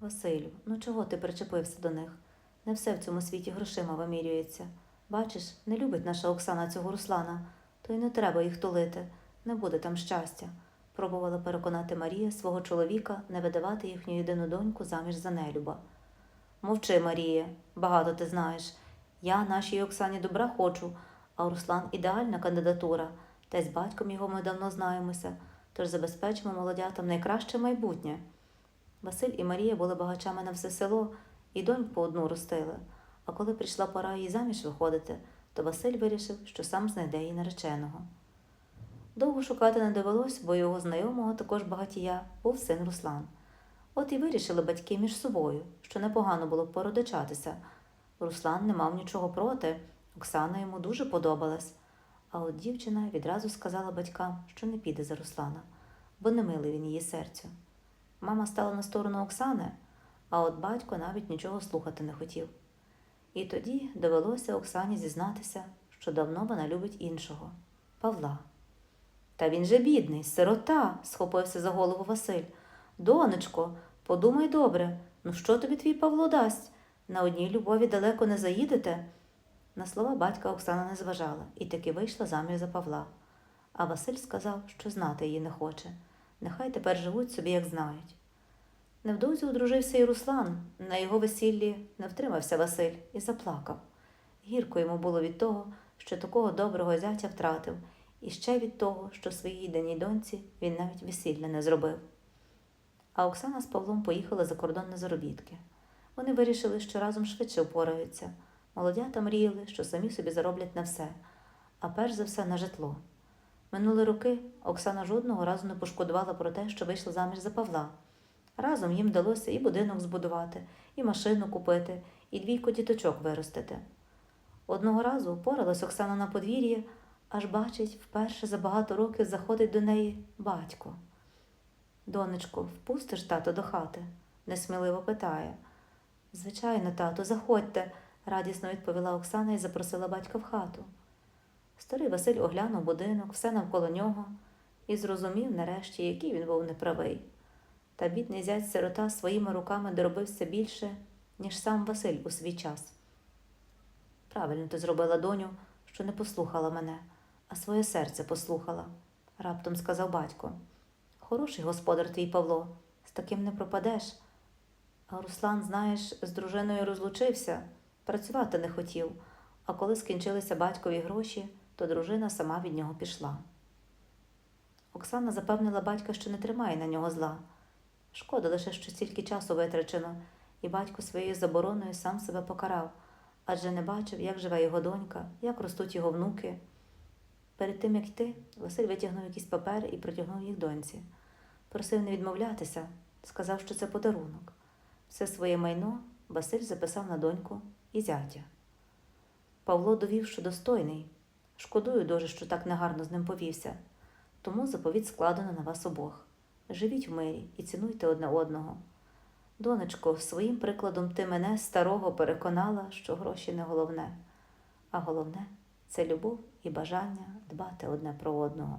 Василю, ну чого ти причепився до них? Не все в цьому світі грошима вимірюється. Бачиш, не любить наша Оксана цього Руслана, то й не треба їх тулити, не буде там щастя. Пробувала переконати Марія свого чоловіка не видавати їхню єдину доньку заміж за нелюба. Мовчи, Марія, багато ти знаєш. Я нашій Оксані добра хочу, а Руслан ідеальна кандидатура, та й з батьком його ми давно знаємося, тож забезпечимо молодятам найкраще майбутнє. Василь і Марія були багачами на все село і доньк по одну ростили. А коли прийшла пора їй заміж виходити, то Василь вирішив, що сам знайде їй нареченого. Довго шукати не довелось, бо його знайомого, також багатія, був син Руслан. От і вирішили батьки між собою, що непогано було б породичатися. Руслан не мав нічого проти, Оксана йому дуже подобалась. А от дівчина відразу сказала батькам, що не піде за Руслана, бо не милий він її серцю. Мама стала на сторону Оксани, а от батько навіть нічого слухати не хотів. І тоді довелося Оксані зізнатися, що давно вона любить іншого Павла. Та він же бідний, сирота, схопився за голову Василь. Донечко, подумай добре, ну що тобі твій Павло дасть? На одній любові далеко не заїдете. На слова батька Оксана не зважала і таки вийшла заміж за Павла. А Василь сказав, що знати її не хоче. Нехай тепер живуть собі, як знають. Невдовзі одружився і Руслан. На його весіллі не втримався Василь і заплакав. Гірко йому було від того, що такого доброго зятя втратив, і ще від того, що своїй даній доньці він навіть весілля не зробив. А Оксана з Павлом поїхали за кордон на заробітки. Вони вирішили, що разом швидше впораються. Молодята мріяли, що самі собі зароблять на все, а перш за все на житло. Минули роки Оксана жодного разу не пошкодувала про те, що вийшла заміж за Павла. Разом їм вдалося і будинок збудувати, і машину купити, і двійко діточок виростити. Одного разу впоралась Оксана на подвір'ї, аж бачить, вперше за багато років заходить до неї батько. Донечко, впустиш тато до хати? несміливо питає. Звичайно, тато, заходьте, радісно відповіла Оксана і запросила батька в хату. Старий Василь оглянув будинок, все навколо нього, і зрозумів нарешті, який він був неправий. Та бідний зять сирота своїми руками доробився більше, ніж сам Василь у свій час. Правильно ти зробила, доню, що не послухала мене, а своє серце послухала, раптом сказав батько. Хороший господар твій Павло, з таким не пропадеш. А Руслан, знаєш, з дружиною розлучився, працювати не хотів, а коли скінчилися батькові гроші, то дружина сама від нього пішла. Оксана запевнила батька, що не тримає на нього зла. Шкода лише, що стільки часу витрачено, і батько своєю забороною сам себе покарав, адже не бачив, як живе його донька, як ростуть його внуки. Перед тим, як йти, Василь витягнув якісь папери і протягнув їх доньці. Просив не відмовлятися, сказав, що це подарунок. Все своє майно Василь записав на доньку і зятя. Павло довів, що достойний. Шкодую дуже, що так негарно з ним повівся. Тому заповідь складено на вас обох. Живіть в мирі і цінуйте одне одного. Донечко, своїм прикладом ти мене, старого, переконала, що гроші не головне, а головне це любов і бажання дбати одне про одного.